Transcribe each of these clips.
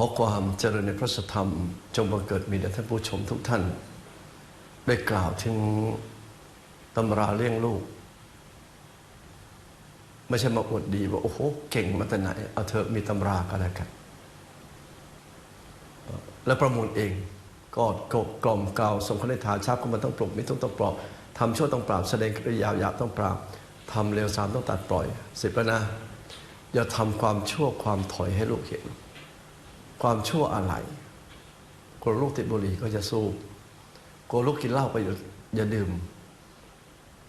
ขอความเจริญในพระสธรรม จงบังเกิดมีแด่ท่านผู้ชมทุกท่าน ได้กล่าวถึงตำราเลี้ยงลูก ไม่ใช่มาอวดดีว่า โอ้โห เก่งมาแต่ไหน เอาเถอะมีตำราก็แล้วกัน และประมูลเองก็กลกล่อมกล่าวสมคณิธาชับก็มันต้องปลุกไมิทุกต้องปลอบทำชั่วต้องปราบแสดงกริยาหยาบต้องปราบทำเลวสามต้องตัดปล่อยสิบแล้วนะ อย่าทำความชั่วความถอยให้ลูกเห็น ความชั่วอะไรกลัวลูกติดบุหรี่ก็จะสู้กลัวลูกกินเหล้าก็อย่าอย่าดื่ม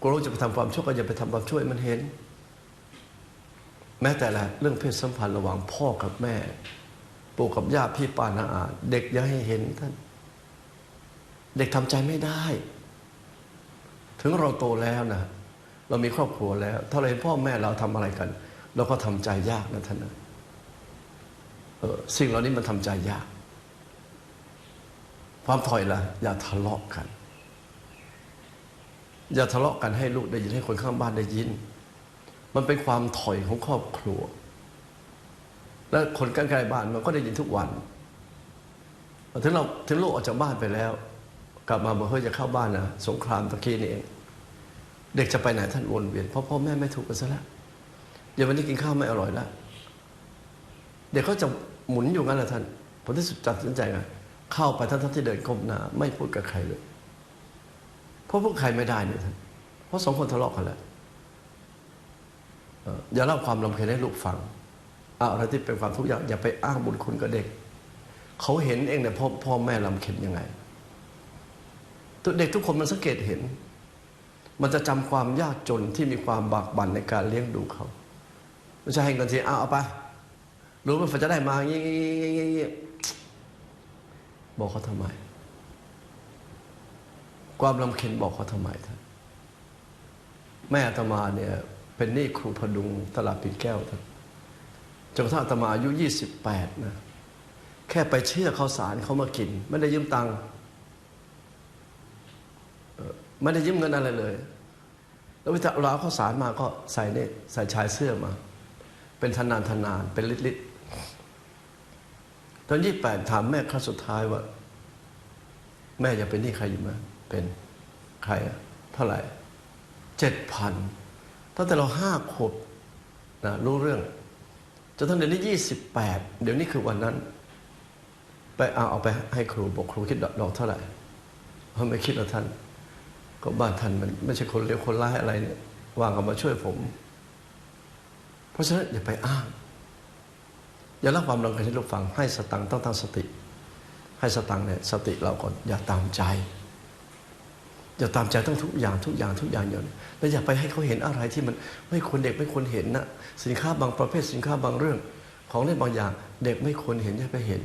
กลัวลูกจะไปทำความชั่วก็อย่าไปทำความชั่วมันเห็น แม้แต่ละเรื่องเพศสัมพันธ์ระหว่างพ่อกับแม่ ปู่กับย่าพี่ป้าน้าอาเด็กอย่าให้เห็นท่าน เด็กทำใจไม่ได้ ถึงเราโตแล้วนะเรามีครอบครัวแล้ว ถ้าเราเห็นพ่อแม่เราทำอะไรกัน เราก็ทำใจยากนะท่านนะ สิ่งเหล่านี้มันทำใจยาก ความถอยละอย่าทะเลาะกัน อย่าทะเลาะกันให้ลูกได้ยินให้คนข้างบ้านได้ยิน มันเป็นความถอยของครอบครัว และคนใกล้ๆบ้านมันก็ได้ยินทุกวันถึงเราถึงลูกออกจากบ้านไปแล้ว กลับมาบอกเฮ้ยจะเข้าบ้านนะสงครามตะกี้นี่เองเด็กจะไปไหนท่านวนเวียนเพราะพ่อแม่ไม่ถูกกันซะแล้วเดี๋ยววันนี้กินข้าวไม่อร่อยแล้วเด็กเขาจะ หมุนอยู่งั้นแหละท่านผมที่สุดตัดสินใจไงเข้าไปท่านท่านที่เดินก้มหน้าไม่พูดกับใครเลย เพราะพวกใครไม่ได้เนี่ยท่านเพราะสองคนทะเลาะกันแล้วอย่าเล่าความลำเค็ญให้ลูกฟังเอาอะไรที่เป็นความทุกข์ยากอย่าไปอ้างบุญคุณกับเด็ก เขาเห็นเองเนี่ยพ่อพ่อแม่ลำเค็ญยังไงตัวเด็กทุกคนมันสังเกตเห็น มันจะจำความยากจนที่มีความบากบั่นในการเลี้ยงดูเขา ไม่ใช่ให้เงินทีเอาเอาไป รู้ไหมฝันจะได้มาอย่างงี้บอกเขาทำไม ความลำเค็ญบอกเขาทำไมท่านแม่อาตมาเนี่ย เป็นหนี้ครูพดุงตลาดปิ่นแก้วท่านจนกระทั่งอาตมาอายุยี่สิบแปดนะแค่ไปเชื่อข้าวสารเขามากิน ไม่ได้ยืมตังค์ไม่ได้ยืมเงินอะไรเลย แล้วเวลาเราเอข้าวสารมาก็ใส่เนี่ยใส่ชายเสื้อมา เป็นทนานทนานเป็นลิตร ตอนยี่แปดถามแม่ครั้งสุดท้ายว่า แม่ยังเป็นหนี้ใครอยู่ไหมเป็นใครอะเท่าไหร่เจ็ดพันตั้งแต่เราห้าขวบนะรู้เรื่องจนทั้งเดี๋ยวนี้ยี่สิบแปดเดี๋ยวนี้คือวันนั้น ไปเอาเอาไปให้ครูบอกครูคิดดอกเท่าไหร่เขาไม่คิดหรอกท่าน ก็บ้านท่านมันไม่ใช่คนเลวคนร้ายอะไรเนี่ยวางเอามาช่วยผม เพราะฉะนั้นอย่าไปอ้าง อย่าล่าความรังเกียจให้ลูกฟังให้สตังต้องตั้งสติ ให้สตังเนี่ยสติเราก่อนอย่าตามใจ อย่าตามใจต้องทุกอย่างทุกอย่างทุกอย่างอย่างนี้แล้วอย่าไปให้เขาเห็นอะไรที่มันไม่ควรเด็กไม่ควรเห็นนะสินค้าบางประเภทสินค้าบางเรื่อง ของเล่นบางอย่าง เด็กไม่ควรเห็นอย่าไปเห็น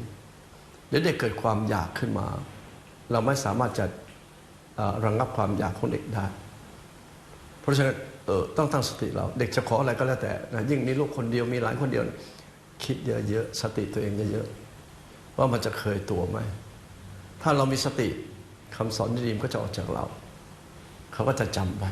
เดี๋ยวเด็กเกิดความอยากขึ้นมา เราไม่สามารถจะระงงับความอยากของเด็กได้ เพราะฉะนั้นต้องตั้งสติเรา เด็กจะขออะไรก็แล้วแต่นะยิ่งมีลูกคนเดียวมีหลานคนเดียว คิดเยอะๆ สติตัวเองเยอะๆ ว่ามันจะเคยตัวไหม ถ้าเรามีสติคำสอนดีมก็จะออกจากเรา เขาก็จะจำไป